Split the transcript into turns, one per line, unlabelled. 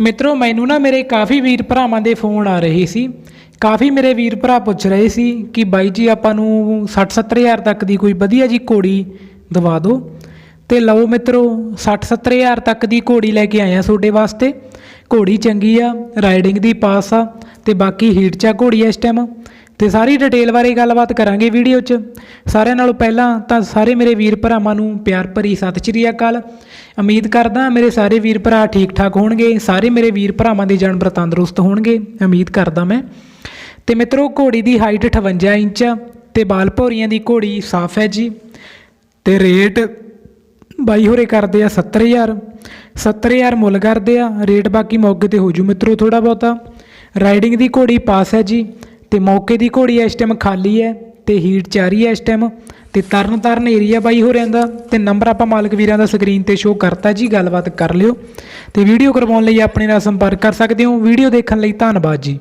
ਮਿੱਤਰੋ, ਮੈਨੂੰ ਨਾ ਮੇਰੇ ਕਾਫੀ ਵੀਰ ਭਰਾਵਾਂ ਦੇ ਫੋਨ ਆ ਰਹੇ ਸੀ। ਕਾਫੀ ਮੇਰੇ ਵੀਰ ਭਰਾ ਪੁੱਛ ਰਹੇ ਸੀ ਕਿ ਬਾਈ ਜੀ, ਆਪਾਂ ਨੂੰ 60 ਹਜ਼ਾਰ ਤੱਕ ਦੀ ਕੋਈ ਵਧੀਆ ਜੀ ਘੋੜੀ ਦਵਾ ਦਿਓ। ਤੇ ਲਓ ਮਿੱਤਰੋ 60 ਹਜ਼ਾਰ ਤੱਕ ਦੀ ਘੋੜੀ ਲੈ ਕੇ ਆਇਆ ਤੁਹਾਡੇ ਵਾਸਤੇ। ਘੋੜੀ ਚੰਗੀ ਆ, ਰਾਈਡਿੰਗ ਦੀ ਪਾਸ ਆ, ਤੇ ਬਾਕੀ ਹੀਟ ਚਾ ਘੋੜੀ ਇਸ ਟਾਈਮ ਤੇ ਸਾਰੀ ਡਿਟੇਲ ਬਾਰੇ ਗੱਲਬਾਤ ਕਰਾਂਗੇ ਵੀਡੀਓ 'ਚ। ਸਾਰਿਆਂ ਨਾਲੋਂ ਪਹਿਲਾਂ ਤਾਂ ਸਾਰੇ ਮੇਰੇ ਵੀਰ ਭਰਾਵਾਂ ਨੂੰ ਪਿਆਰ ਭਰੀ ਸਤਿ ਸ਼੍ਰੀ ਅਕਾਲ। ਉਮੀਦ ਕਰਦਾ ਮੇਰੇ ਸਾਰੇ ਵੀਰ ਭਰਾ ਠੀਕ ਠਾਕ ਹੋਣਗੇ, ਸਾਰੇ ਮੇਰੇ ਵੀਰ ਭਰਾਵਾਂ ਦੇ ਜਾਨਵਰ ਤੰਦਰੁਸਤ ਹੋਣਗੇ, ਉਮੀਦ ਕਰਦਾ ਮੈਂ। ਤੇ ਮਿੱਤਰੋ, ਘੋੜੀ ਦੀ ਹਾਈਟ 58 ਇੰਚ ਆ ਤੇ ਬਾਲ ਭੌਰੀਆਂ ਦੀ ਘੋੜੀ ਸਾਫ਼ ਹੈ ਜੀ। ਤੇ ਰੇਟ ਬਾਈ ਹੋਰੇ ਕਰਦੇ ਆ 70000 70000 ਮੁੱਲ ਕਰਦੇ ਆ ਰੇਟ ਬਾਕੀ ਮੌਕੇ ਤੇ ਹੋ ਜੂ ਮਿੱਤਰੋ ਥੋੜਾ ਬਹੁਤਾ। ਰਾਈਡਿੰਗ ਦੀ ਘੋੜੀ ਪਾਸ ਹੈ ਜੀ। ਤੇ ਮੌਕੇ ਦੀ ਘੋੜੀ ਇਸ ਟਾਈਮ ਖਾਲੀ ਹੈ ਤੇ ਹੀਟ ਚਾਰੀ ਹੈ ਇਸ ਟਾਈਮ ਤੇ ਤਰਨ ਤਾਰਨ ਏਰੀਆ ਬਾਈ ਹੋ ਦਾ ਤੇ ਨੰਬਰ ਆਪਾਂ ਮਾਲਕ ਵੀਰਾਂ ਦਾ ਸਕਰੀਨ ਤੇ ਸ਼ੋਅ ਕਰਤਾ ਜੀ, ਗੱਲਬਾਤ ਕਰ ਲਿਓ ਤੇ ਵੀਡੀਓ ਕਰਵਾਉਣ ਲਈ ਆਪਣੇ ਨਾਲ ਸੰਪਰਕ ਕਰ ਸਕਦੇ ਹੋ। ਵੀਡੀਓ ਦੇਖਣ ਲਈ ਧੰਨਵਾਦ ਜੀ।